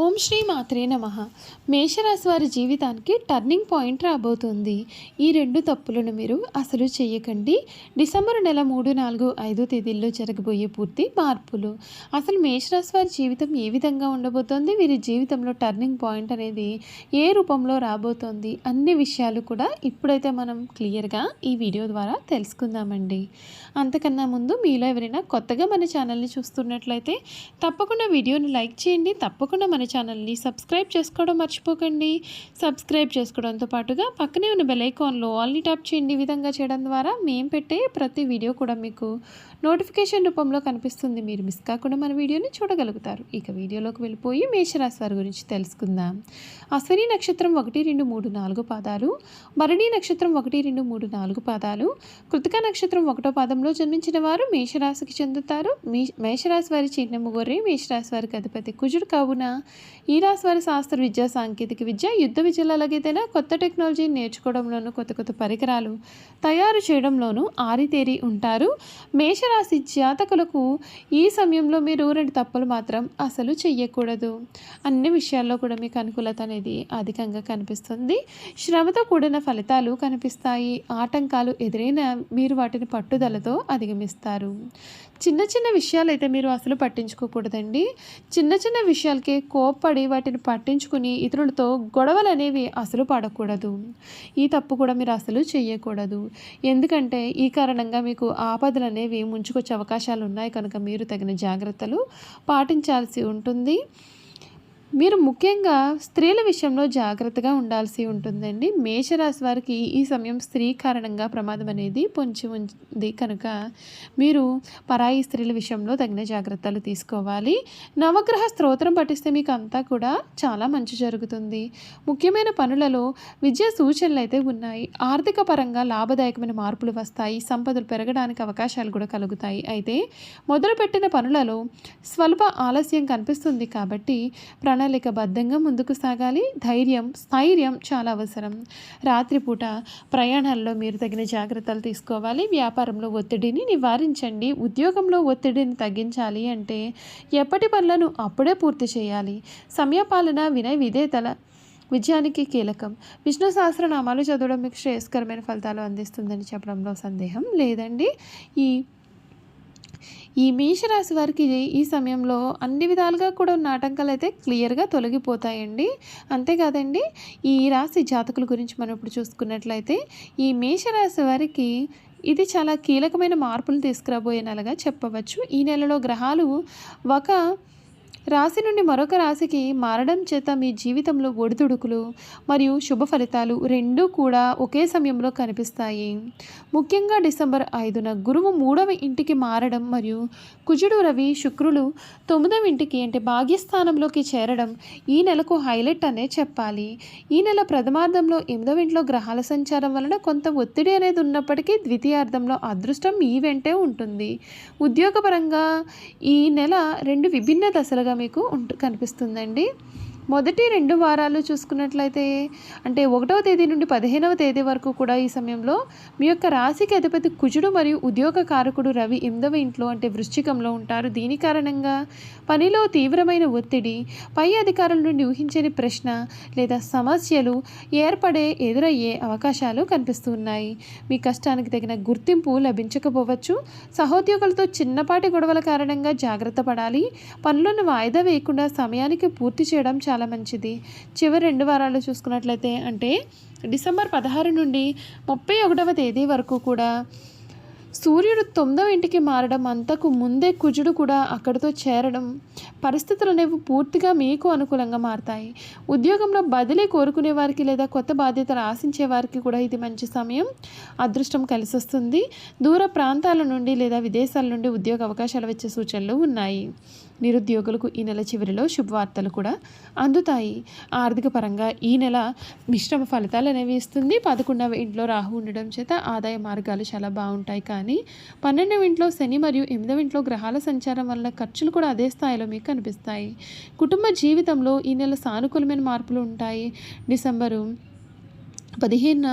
ఓం శ్రీ మాత్రే నమ. మేషరాశి వారి జీవితానికి టర్నింగ్ పాయింట్ రాబోతుంది. ఈ రెండు తప్పులను మీరు అసలు చేయకండి. డిసెంబర్ నెల మూడు నాలుగు ఐదు తేదీల్లో జరగబోయే పూర్తి మార్పులు. అసలు మేషరాశి వారి జీవితం ఏ విధంగా ఉండబోతోంది? వీరి జీవితంలో టర్నింగ్ పాయింట్ అనేది ఏ రూపంలో రాబోతోంది? అన్ని విషయాలు కూడా ఇప్పుడైతే మనం క్లియర్గా ఈ వీడియో ద్వారా తెలుసుకుందామండి. అంతకన్నా ముందు మీలో ఎవరైనా కొత్తగా మన ఛానల్ని చూస్తున్నట్లయితే తప్పకుండా వీడియోని లైక్ చేయండి. తప్పకుండా మన ఛానల్ని సబ్స్క్రైబ్ చేసుకోవడం మర్చిపోకండి. సబ్స్క్రైబ్ చేసుకోవడంతో పాటుగా పక్కనే ఉన్న బెల్ ఐకాన్లో ఆల్ని ట్యాప్ చేయండి. ఈ విధంగా చేయడం ద్వారా మేము పెట్టే ప్రతి వీడియో కూడా మీకు నోటిఫికేషన్ రూపంలో కనిపిస్తుంది. మీరు మిస్ కాకుండా మన వీడియోని చూడగలుగుతారు. ఇక వీడియోలోకి వెళ్ళిపోయి మేషరాశి వారి గురించి తెలుసుకుందాం. అశ్విని నక్షత్రం ఒకటి రెండు మూడు నాలుగు పాదాలు. భరణి నక్షత్రం ఒకటి రెండు మూడు నాలుగు పాదాలు. కృతిక నక్షత్రం ఒకటో పాదంలో జన్మించిన వారు మేషరాశికి చెందుతారు. మీ మేషరాశి వారి చిహ్నము గొర్రె మేషరాశి వారికి అధిపతి కుజుడు కావున. ఈ రాశి వారి శాస్త్ర విద్య సాంకేతిక విద్య యుద్ధ విద్యలు అలాగైతేనా కొత్త టెక్నాలజీని నేర్చుకోవడంలోనూ కొత్త కొత్త పరికరాలు తయారు చేయడంలోనూ ఆరితేరి ఉంటారు. మేషరాశి జాతకులకు ఈ సమయంలో మీరు రెండు తప్పులు మాత్రం అసలు చెయ్యకూడదు. అన్ని విషయాల్లో కూడా మీకు అనుకూలత అనేది అధికంగా కనిపిస్తుంది. శ్రమతో కూడిన ఫలితాలు కనిపిస్తాయి. ఆటంకాలు ఎదురైన మీరు వాటిని పట్టుదలతో అధిగమిస్తారు. చిన్న చిన్న విషయాలు అయితే మీరు అసలు పట్టించుకోకూడదండి. చిన్న చిన్న విషయాలకే కోప్పడి వాటిని పట్టించుకుని ఇతరులతో గొడవలు అనేవి అసలు పడకూడదు. ఈ తప్పు కూడా మీరు అసలు చేయకూడదు ఎందుకంటే ఈ కారణంగా మీకు ఆపదలు అనేవి ముంచుకొచ్చే అవకాశాలు ఉన్నాయి కనుక మీరు తగిన జాగ్రత్తలు పాటించాల్సి ఉంటుంది. మీరు ముఖ్యంగా స్త్రీల విషయంలో జాగ్రత్తగా ఉండాల్సి ఉంటుందండి. మేషరాశి వారికి ఈ సమయం స్త్రీ కారణంగా ప్రమాదం అనేది పొంచి ఉంది. కనుక మీరు పరాయి స్త్రీల విషయంలో తగిన జాగ్రత్తలు తీసుకోవాలి. నవగ్రహ స్తోత్రం పఠిస్తే మీకు అంతా కూడా చాలా మంచి జరుగుతుంది. ముఖ్యమైన పనులలో విద్యా సూచనలు అయితే ఉన్నాయి. ఆర్థిక పరంగా లాభదాయకమైన మార్పులు వస్తాయి. సంపదలు పెరగడానికి అవకాశాలు కూడా కలుగుతాయి. అయితే మొదలుపెట్టిన పనులలో స్వల్ప ఆలస్యం కనిపిస్తుంది కాబట్టి ప్రణ ప్రణాళికబద్ధంగా ముందుకు సాగాలి. ధైర్యం స్థైర్యం చాలా అవసరం. రాత్రిపూట ప్రయాణాల్లో మీరు తగిన జాగ్రత్తలు తీసుకోవాలి. వ్యాపారంలో ఒత్తిడిని నివారించండి. ఉద్యోగంలో ఒత్తిడిని తగ్గించాలి అంటే ఎప్పటి పనులను అప్పుడే పూర్తి చేయాలి. సమయపాలన వినయ విధేతల విజయానికి కీలకం. విష్ణు సహస్రనామాలు చదవడం మీకు శ్రేయస్కరమైన ఫలితాలు అందిస్తుందని చెప్పడంలో సందేహం లేదండి. ఈ ఈ మేషరాశి వారికి ఈ సమయంలో అన్ని విధాలుగా కూడా ఉన్న ఆటంకాలు అయితే క్లియర్గా తొలగిపోతాయండి. అంతేకాదండి ఈ రాశి జాతకుల గురించి మనం ఇప్పుడు చూసుకున్నట్లయితే ఈ మేషరాశి వారికి ఇది చాలా కీలకమైన మార్పులు తీసుకురాబోయే నెలగా చెప్పవచ్చు. ఈ నెలలో గ్రహాలు ఒక రాశి నుండి మరొక రాశికి మారడం చేత మీ జీవితంలో ఒడిదుడుకులు మరియు శుభ ఫలితాలు రెండూ కూడా ఒకే సమయంలో కనిపిస్తాయి. ముఖ్యంగా డిసెంబర్ ఐదున గురువు మూడవ ఇంటికి మారడం మరియు కుజుడు రవి శుక్రులు తొమ్మిదవ ఇంటికి అంటే భాగ్యస్థానంలోకి చేరడం ఈ నెలకు హైలైట్ అనే చెప్పాలి. ఈ నెల ప్రథమార్థంలో ఎనిమిదవ ఇంట్లో గ్రహాల సంచారం వలన కొంత ఒత్తిడి అనేది ఉన్నప్పటికీ ద్వితీయార్థంలో అదృష్టం ఈ వెంటే ఉంటుంది. ఉద్యోగపరంగా ఈ నెల రెండు విభిన్న దశలుగా మీకు ఉంటు కనిపిస్తుందండి. మొదటి రెండు వారాలు చూసుకున్నట్లయితే అంటే ఒకటవ తేదీ నుండి పదిహేనవ తేదీ వరకు కూడా ఈ సమయంలో మీ యొక్క రాశికి అధిపతి కుజుడు మరియు ఉద్యోగ కారకుడు రవి ఎనిమిదవ ఇంట్లో అంటే వృశ్చికంలో ఉంటారు. దీని కారణంగా పనిలో తీవ్రమైన ఒత్తిడి పై అధికారుల నుండి ఊహించని ప్రశ్న లేదా సమస్యలు ఏర్పడే ఎదురయ్యే అవకాశాలు కనిపిస్తున్నాయి మీ కష్టానికి తగిన గుర్తింపు లభించకపోవచ్చు. సహోద్యోగులతో చిన్నపాటి గొడవల కారణంగా జాగ్రత్త పడాలి. పనులను వాయిదా వేయకుండా సమయానికి పూర్తి చేయడం చాలా చాలా మంచిది. చివరి రెండు వారాలు చూసుకున్నట్లయితే అంటే డిసెంబర్ పదహారు నుండి ముప్పై ఒకటవ తేదీ వరకు కూడా సూర్యుడు తొమ్మిదవ ఇంటికి మారడం అంతకు ముందే కుజుడు కూడా అక్కడితో చేరడం పరిస్థితులు అనేవి పూర్తిగా మీకు అనుకూలంగా మారతాయి. ఉద్యోగంలో బదిలీ కోరుకునే వారికి లేదా కొత్త బాధ్యతలు ఆశించే వారికి కూడా ఇది మంచి సమయం. అదృష్టం కలిసి వస్తుంది. దూర ప్రాంతాల నుండి లేదా విదేశాల నుండి ఉద్యోగ అవకాశాలు వచ్చే సూచనలు ఉన్నాయి. నిరుద్యోగులకు ఈ నెల చివరిలో శుభవార్తలు కూడా అందుతాయి. ఆర్థిక పరంగా ఈ నెల మిశ్రమ ఫలితాలు అనేవి ఇస్తుంది. పదకొండవ ఇంట్లో రాహు ఉండడం చేత ఆదాయ మార్గాలు చాలా బాగుంటాయి. కానీ పన్నెండవ ఇంట్లో శని మరియు ఎనిమిదవ ఇంట్లో గ్రహాల సంచారం వల్ల ఖర్చులు కూడా అదే స్థాయిలో మీకు కనిపిస్తాయి. కుటుంబ జీవితంలో ఈ నెల సానుకూలమైన మార్పులు ఉంటాయి. డిసెంబరు పదిహేనున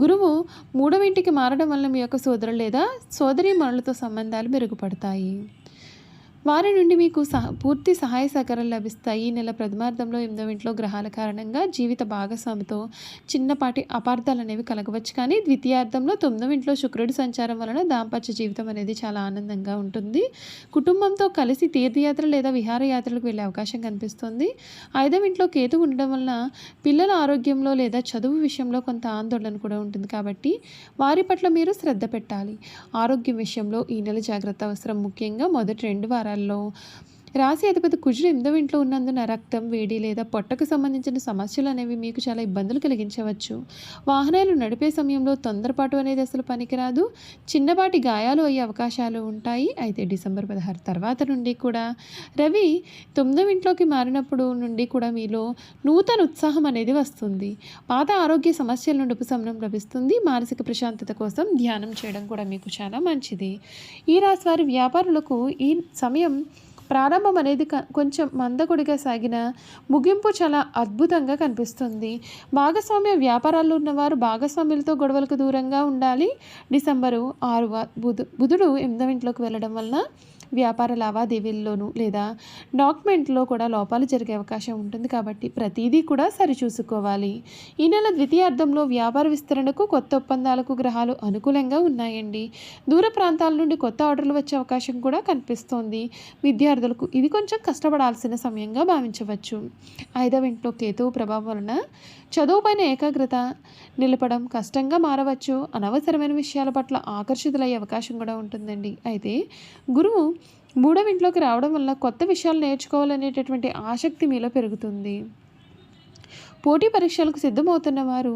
గురువు మూడవ ఇంటికి మారడం వల్ల మీ యొక్క సోదరులు లేదా సోదరి మనులతో సంబంధాలు మెరుగుపడతాయి. వారి నుండి మీకు సహ పూర్తి సహాయ సహకారాలు లభిస్తాయి. ఈ నెల ప్రథమార్థంలో ఎనిమిదవ ఇంట్లో గ్రహాల కారణంగా జీవిత భాగస్వామితో చిన్నపాటి అపార్థాలు అనేవి కలగవచ్చు. కానీ ద్వితీయార్థంలో తొమ్మిదవ ఇంట్లో శుక్రుడి సంచారం వలన దాంపత్య జీవితం అనేది చాలా ఆనందంగా ఉంటుంది. కుటుంబంతో కలిసి తీర్థయాత్ర లేదా విహారయాత్రలకు వెళ్ళే అవకాశం కనిపిస్తుంది. ఐదవ ఇంట్లో కేతు ఉండడం వలన పిల్లల ఆరోగ్యంలో లేదా చదువు విషయంలో కొంత ఆందోళన కూడా ఉంటుంది. కాబట్టి వారి పట్ల మీరు శ్రద్ధ పెట్టాలి. ఆరోగ్యం విషయంలో ఈ నెల జాగ్రత్త అవసరం. ముఖ్యంగా మొదటి రెండు వారాలు አለው రాశి అధిపతి కుజుడు ఎనిమిదవ ఇంట్లో ఉన్నందున రక్తం వేడి లేదా పొట్టకు సంబంధించిన సమస్యలు అనేవి మీకు చాలా ఇబ్బందులు కలిగించవచ్చు. వాహనాలు నడిపే సమయంలో తొందరపాటు అనేది అసలు పనికిరాదు. చిన్నపాటి గాయాలు అయ్యే అవకాశాలు ఉంటాయి. అయితే డిసెంబర్ పదహారు తర్వాత నుండి కూడా రవి తొమ్మిదవ ఇంట్లోకి మారినప్పుడు నుండి కూడా మీలో నూతన ఉత్సాహం అనేది వస్తుంది. పాత ఆరోగ్య సమస్యల నుండి ఉపశమనం లభిస్తుంది. మానసిక ప్రశాంతత కోసం ధ్యానం చేయడం కూడా మీకు చాలా మంచిది. ఈ రాశి వారి వ్యాపారులకు ఈ సమయం ప్రారంభం అనేది క- కొంచెం మందకొడిగా సాగిన ముగింపు చాలా అద్భుతంగా కనిపిస్తుంది. భాగస్వామ్య వ్యాపారాల్లో ఉన్నవారు భాగస్వామ్యులతో గొడవలకు దూరంగా ఉండాలి. డిసెంబరు ఆరు బుధు బుధుడు ఎనిమిదవ ఇంట్లోకి వెళ్ళడం వలన వ్యాపార లావాదేవీల్లోనూ లేదా డాక్యుమెంట్లో కూడా లోపాలు జరిగే అవకాశం ఉంటుంది కాబట్టి ప్రతిదీ కూడా సరిచూసుకోవాలి. ఈ నెల ద్వితీయార్థంలో వ్యాపార విస్తరణకు కొత్త ఒప్పందాలకు గ్రహాలు అనుకూలంగా ఉన్నాయండి. దూర ప్రాంతాల నుండి కొత్త ఆర్డర్లు వచ్చే అవకాశం కూడా కనిపిస్తోంది. విద్యార్థులకు ఇది కొంచెం కష్టపడాల్సిన సమయంగా భావించవచ్చు. ఐదవ ఇంట్లో కేతువు ప్రభావం వలన చదువుపైన ఏకాగ్రత నిలపడం కష్టంగా మారవచ్చు. అనవసరమైన విషయాల పట్ల ఆకర్షితులయ్యే అవకాశం కూడా ఉంటుందండి. అయితే గురువు మూడవ ఇంట్లోకి రావడం వల్ల కొత్త విషయాలు నేర్చుకోవాలనేటటువంటి ఆసక్తి మీలో పెరుగుతుంది. పోటీ పరీక్షలకు సిద్ధమవుతున్న వారు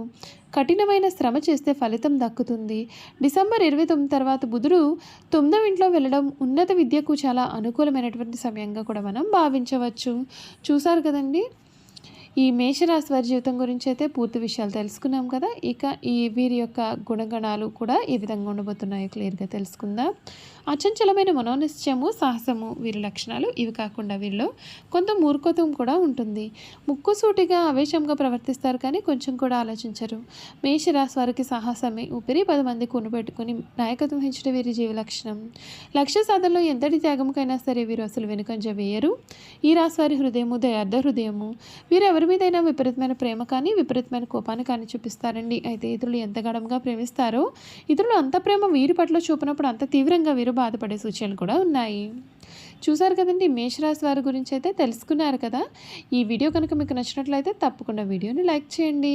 కఠినమైన శ్రమ చేస్తే ఫలితం దక్కుతుంది. డిసెంబర్ ఇరవై తొమ్మిది తర్వాత బుధుడు తొమ్మిదవ ఇంట్లో వెళ్ళడం ఉన్నత విద్యకు చాలా అనుకూలమైనటువంటి సమయంగా కూడా మనం భావించవచ్చు. చూసారు కదండి? ఈ మేషరాశి వారి జీవితం గురించి అయితే పూర్తి విషయాలు తెలుసుకున్నాం కదా. ఇక ఈ వీరి యొక్క గుణగణాలు కూడా ఏ విధంగా ఉండబోతున్నాయో క్లియర్గా తెలుసుకుందాం. అచంచలమైన మనోనిశ్చయము సాహసము వీరి లక్షణాలు ఇవి కాకుండా వీరిలో కొంత మూర్ఖత్వం కూడా ఉంటుంది. ముక్కుసూటిగా ఆవేశంగా ప్రవర్తిస్తారు కానీ కొంచెం కూడా ఆలోచించరు. మేషరాశి వారికి సాహసమే. ఊపిరి పది మంది కొనుపెట్టుకుని నాయకత్వం వహించడం వీరి జీవ లక్షణం. లక్ష్య సాధనలో ఎంతటి త్యాగంకైనా సరే వీరు అసలు వెనుకంజ వేయరు. ఈ రాశి వారి హృదయము దయార్థ హృదయము. వీరెవరు ఎవరి మీదైనా విపరీతమైన ప్రేమ కానీ విపరీతమైన కోపాన్ని కానీ చూపిస్తారండి. అయితే ఇతరులు ఎంత గడంగా ప్రేమిస్తారో ఇతరులు అంత ప్రేమ వీరి పట్ల చూపినప్పుడు అంత తీవ్రంగా వీరు బాధపడే సూచనలు కూడా ఉన్నాయి. చూసారు కదండి మేషరాశి వారి గురించి అయితే తెలుసుకున్నారు కదా. ఈ వీడియో కనుక మీకు నచ్చినట్లయితే తప్పకుండా వీడియోని లైక్ చేయండి.